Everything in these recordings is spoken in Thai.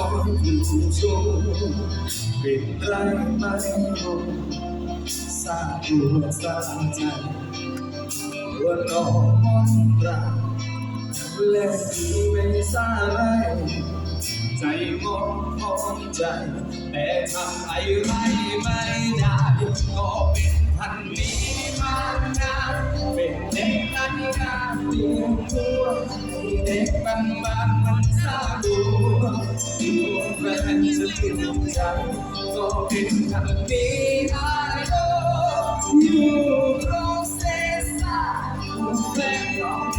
อนอยู่ชูเป็นไรไม่รู้สางตัวสางใจว่าน้องมนตราเล่นอยู่ไม่สาไรใจมองพองใจ แต่ทำอะไรไม่ได้ก็เป็นพันนี้มานานเป็นเด็กนันกาเดียวตัวเด็กบางบางมันซาดู อยู่แฟนจะถึงใจก็เป็นพันนี้ได้โอ้อยู่โรเซซ่าแฟนข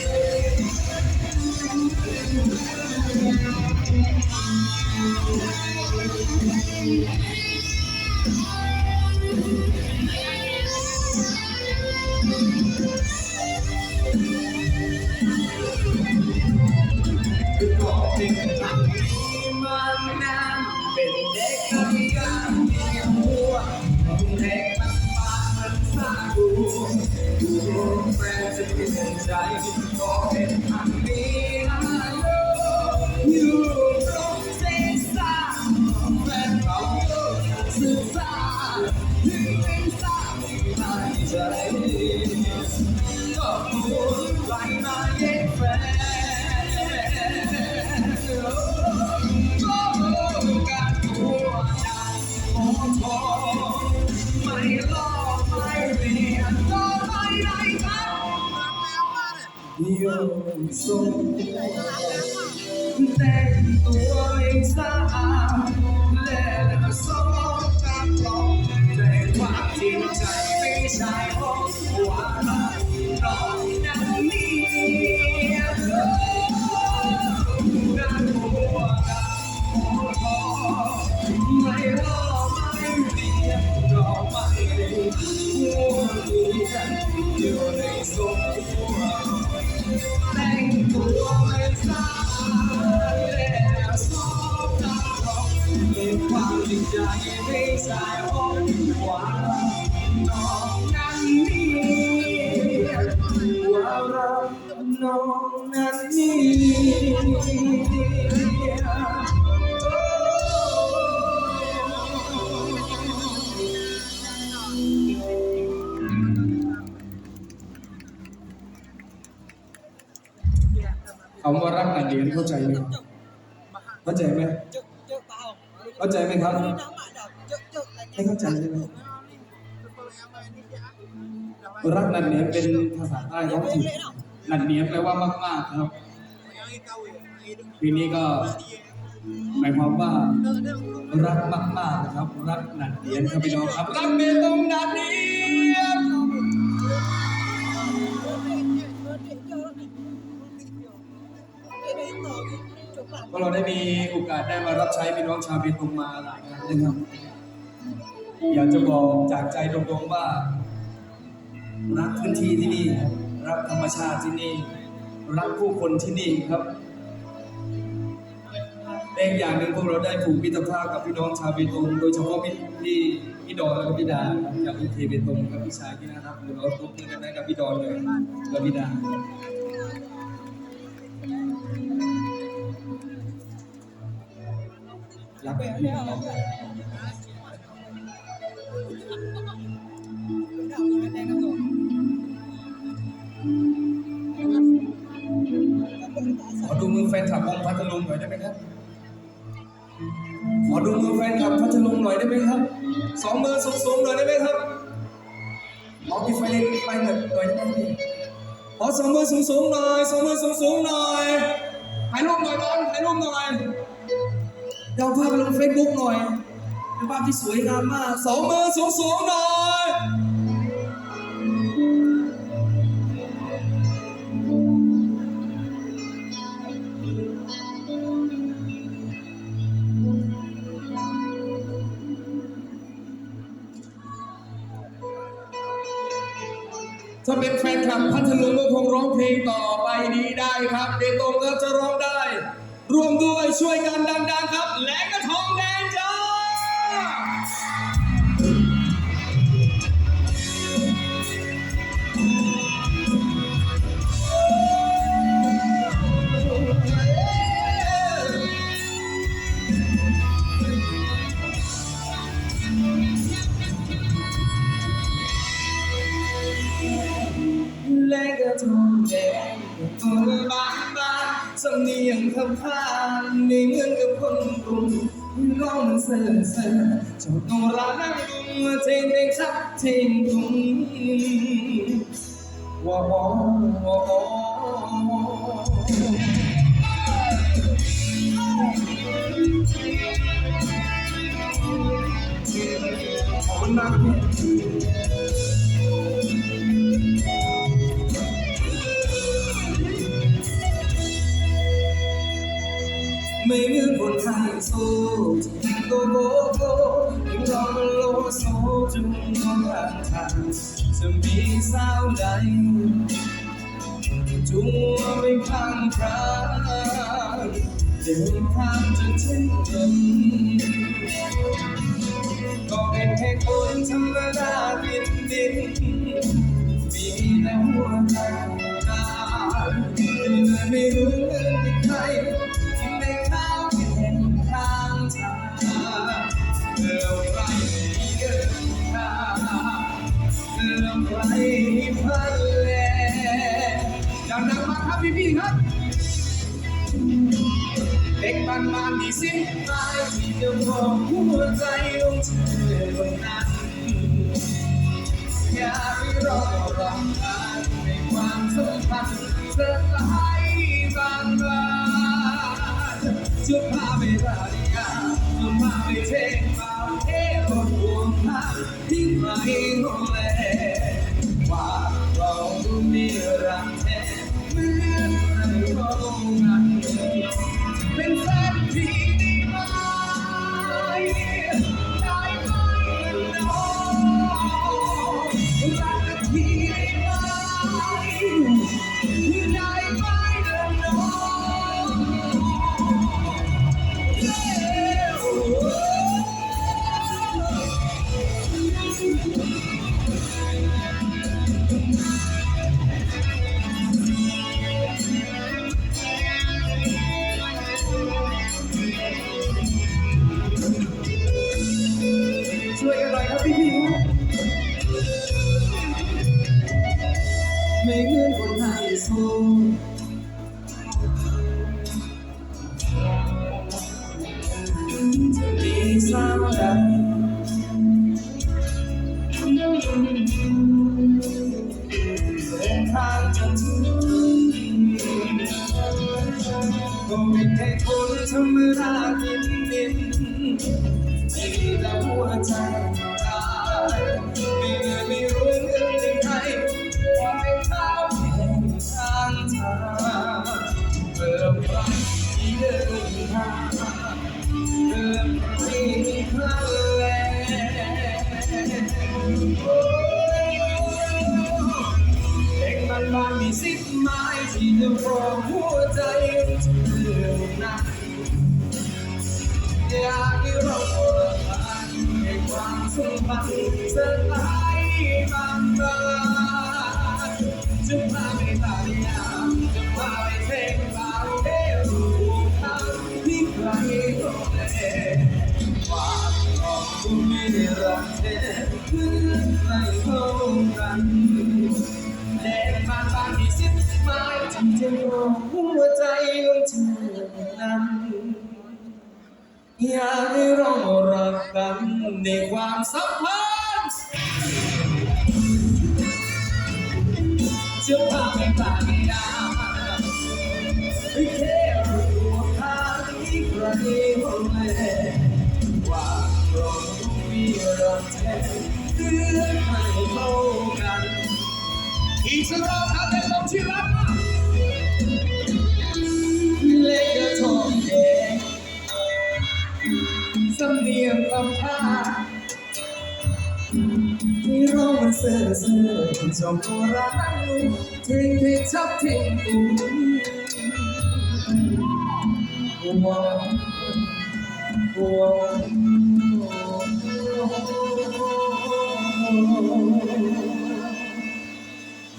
นส่งแต่งตัวไม่สะอาดและสมกับลองแต่ความจริงใจไม่ใช่เพร น้องนั้นนี่คำว่ารักนันเดียนเข้าใจไหมเข้าใจไหม Chuk, chuk tahu. เข้าใจไหมครับ Nama dah. Chuk, chuk. ให้เข้าใจใช่ไหมรักนันเนียนเป็นภาษาใต้ท้องถิ่น นันเนียนแปลว่ามาก ๆ ครับ ปีนี้ก็หมายความว่ารักมากๆนะครับ รักนันเนียนครับพี่น้องครับรักเมตงนันเนียนก็เราได้มีโอกาสได้มารับใช้พี่น้องชาวเบตงมาหลายครั้งนะครับ อยากจะบอกจากใจตรงๆว่า รักพื้นที่ที่นี่ รักธรรมชาติที่นี่ รักผู้คนที่นี่ครับและอีกอย่างหนึ่งพวกเราได้ผูกมิตรภาพกับพี่น้องชาวเบตงโดยเฉพาะพี่พี่พี่ดอนและก็พี่ดาครับจากอุเทเบตงครับพี่ชายที่น่ารักเดี๋ยวเราตบมือกันได้กับพี่ดอนเลยและพี่ดารับบพี่น้อง สองมือสูงๆหน่อยได้ไหมครับเอาที่ไฟเล็กไปหน่อยหน่อยได้ไหมพี่ขอสองมือสูงๆหน่อยสองมือสูงๆหน่อยถ่ายรูปหน่อยบอลถ่ายรูปหน่อยเดี๋ยวเอาภาพไปลงเฟซบุ๊กหน่อยเป็นภาพที่สวยงามมากสองมือสูงๆหน่อย ถ้าเป็นแฟนคลับพัทลุงก็คงร้องเพลงต่อไปนี้ได้ครับ เด็กตรงก็จะร้องได้ ร่วมด้วยช่วยกันดังๆครับ และกระทองแดงจ้า งตัวบางบางสำเนียงคำพานไม่เหมือนกับคนกรุงร้องมันเซ่อเซ่อเจ้าตัวรานั่งดุงเทงเองชักเทงดุงว่าบอว่าบอขอบคุณมาก จุงว่าไม่พังพรางเดินทางจนถึงกันก็เป็นแค่คนธรรมดาดินดินมีแต่หัวใจตายไม่รู้เรื่องใครที่ไม่เข้าที่เห็นทางทางเมื่อไรเดินทางเมื่อไรพันแล ดังๆมาครับพี่ๆครับเด็กบ้านมามีสิ้นหมายที่จะบอกหัวใจของเธอคนนั้นอยากให้รารำคาญในความสัมพันธ์สลายบางบานจะพาไปราดิกาจะพาไปเทศบาเทศรถห่วงทางที่ไม่โรง สัมพันสลายบางบาจะพาไปตายยาจะพาไปเทงบางเทรูทางที่ใครก็แลว่าเราไม่ได้รักแท้เหมือใครเขากันเด็กบ้านบานมีสิทธิ์หมายที่จะรองหัวใจของเธอนั้น อยากให้เรารักกันในความสัมพันธ์จะพาไปปากยาไม่แค่รู้ทางที่ใครห้องแลว่าเรามีรักแท้เพื่อให้เข้ากัน อีกสักรอบครับในลมที่รัก สำเนียงลำพาที่ร้องมันเซ่อเซ่อจอมโบราณเทงเทงชับเทงตุ้มว้าวว้าว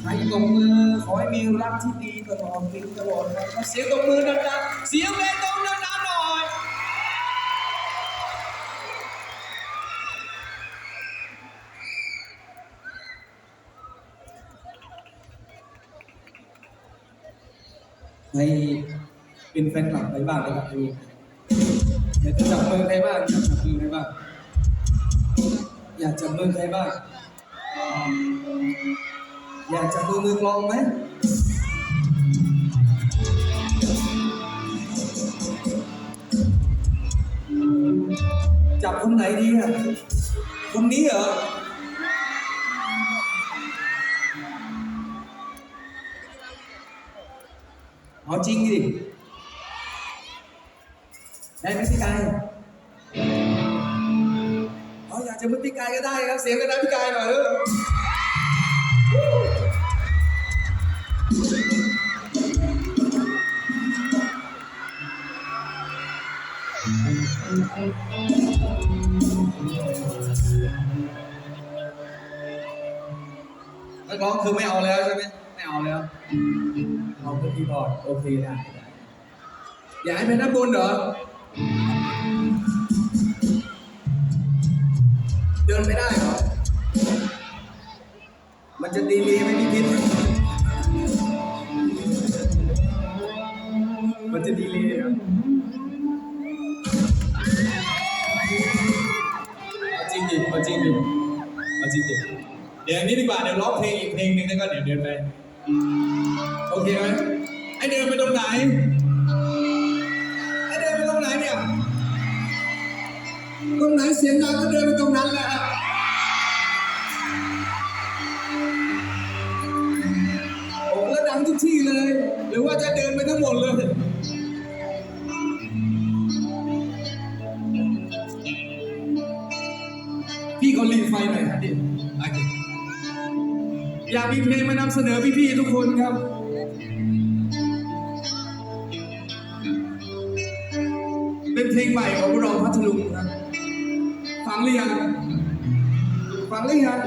ใครตบมือขอให้มีรักที่ดีตลอดปีตลอดไปเสียงตบมือดังๆเสียงเบตงดังๆหน่อย ให้เป็นแฟนคลับใครบ้างนะครับดูอยากจะจับมือใครบ้างอยากจับมือใครบ้างอยากจับมือใครบ้างอยากจับมือมือกลองไหมจับคนไหนดีอะคนนี้เหรอ เอาจริงดิ ได้ไหมพี่กายเอาอยากจะมือพี่กายก็ได้ครับ เสียงก็ได้พี่กายหน่อยเออนักร้องคือไม่เอาแล้วใช่ไหมไม่เอาแล้ว เอาเป็นคีย์บอร์ดโอเคได้อยากให้เป็นด้านบนเหรอ เดินไม่ได้เหรอ มันจะดีลีไหมพี่พิษมันจะดีลีเหรอเอาจริงดิเอาจริงดิเอาจริงดิเดี๋ยวนี้ดีกว่าเดี๋ยวร้องเพลงอีกเพลงหนึ่งแล้วก็เดี๋ยวเดินไป โอเคไหมไอเดินไปตรงไหนไอเดินไปตรงไหนเนี่ยตรงไหนเสียงดังก็เดินไปตรงนั้นแหละครับโอ้แล้วดังทุกที่เลย หรือว่าจะเดินไปทั้งหมดเลย อยากมีเพลงมานำเสนอพี่ๆทุกคนครับเป็นเพลงใหม่ของพวกเราพัทลุงครับฟังหรือยังฟังหรือยัง